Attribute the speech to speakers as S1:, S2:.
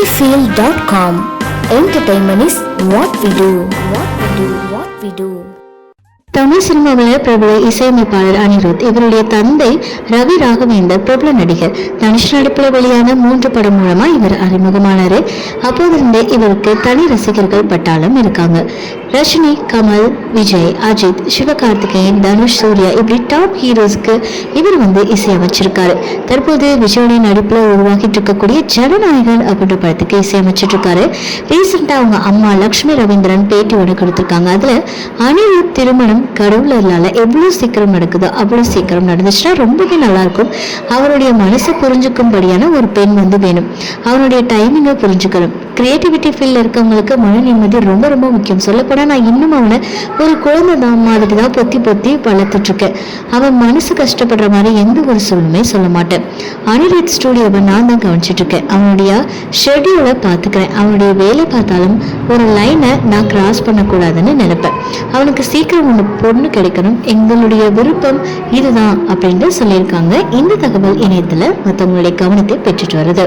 S1: Sunnyfield.com. Entertainment is what we do. What we do. What we do.
S2: Tamil சினிமாவில் பிரபல இசையமைப்பாளர் அனிருத் இவருடைய தந்தை ரவி ராகவேந்தர் பிரபல நடிகர் தனுஷ் நடிப்பில் வெளியான மூன்று படம் மூலமா இவர் அறிமுகமானாரு அப்போதிருந்தே இவருக்கு தனி ரசிகர்கள் பட்டாலும் இருக்காங்க ரஜினி கமல் விஜய் அஜித் சிவகார்த்திகேயன் தனுஷ் சூர்யா இப்படி டாப் ஹீரோஸ்க்கு இவர் வந்து இசையமைச்சிருக்காரு தற்போது விஜயோடைய நடிப்பில் உருவாகிட்டு இருக்கக்கூடிய ஜனநாயகன் அப்படின்ற படத்துக்கு இசையமைச்சிட்ருக்காரு ரீசெண்டாக அவங்க அம்மா லக்ஷ்மி ரவீந்திரன் பேட்டி ஒன்று கொடுத்துருக்காங்க. அதில் அனிருத் திருமணம் கடவுளர்னால எவ்வளோ சீக்கிரம் நடக்குதோ அவ்வளோ சீக்கிரம் நடந்துச்சுன்னா ரொம்பவே நல்லாயிருக்கும். அவருடைய மனசை புரிஞ்சுக்கும்படியான ஒரு பெண் வந்து வேணும். அவருடைய டைமிங்கை புரிஞ்சுக்கணும். கிரியேட்டிவிட்டி ஃபீல்டில் இருக்கவங்களுக்கு மன நிம்மதி ரொம்ப ரொம்ப முக்கியம். சொல்லப்போனால் நான் இன்னும் அவனை ஒரு குழந்தை தான் மாதிரி தான் பொத்தி பொத்தி வளர்த்துட்ருக்கேன். அவன் மனசு கஷ்டப்படுற மாதிரி எந்த ஒரு சொல்லுமே சொல்ல மாட்டேன். அனிருத் ஸ்டூடியோவை நான் தான் கவனிச்சிட்டு இருக்கேன் அவனுடைய ஷெட்யூலை பார்த்துக்கிறேன். அவனுடைய வேலை பார்த்தாலும் ஒரு லைனை நான் கிராஸ் பண்ணக்கூடாதுன்னு நினைப்பேன். அவனுக்கு சீக்கிரம் ஒன்று பொண்ணு கிடைக்கணும். எங்களுடைய விருப்பம் இதுதான் அப்படின்னு சொல்லியிருக்காங்க. இந்த தகவல் இணையத்தில் மற்றவங்களுடைய கவனத்தை பெற்றுட்டு வருது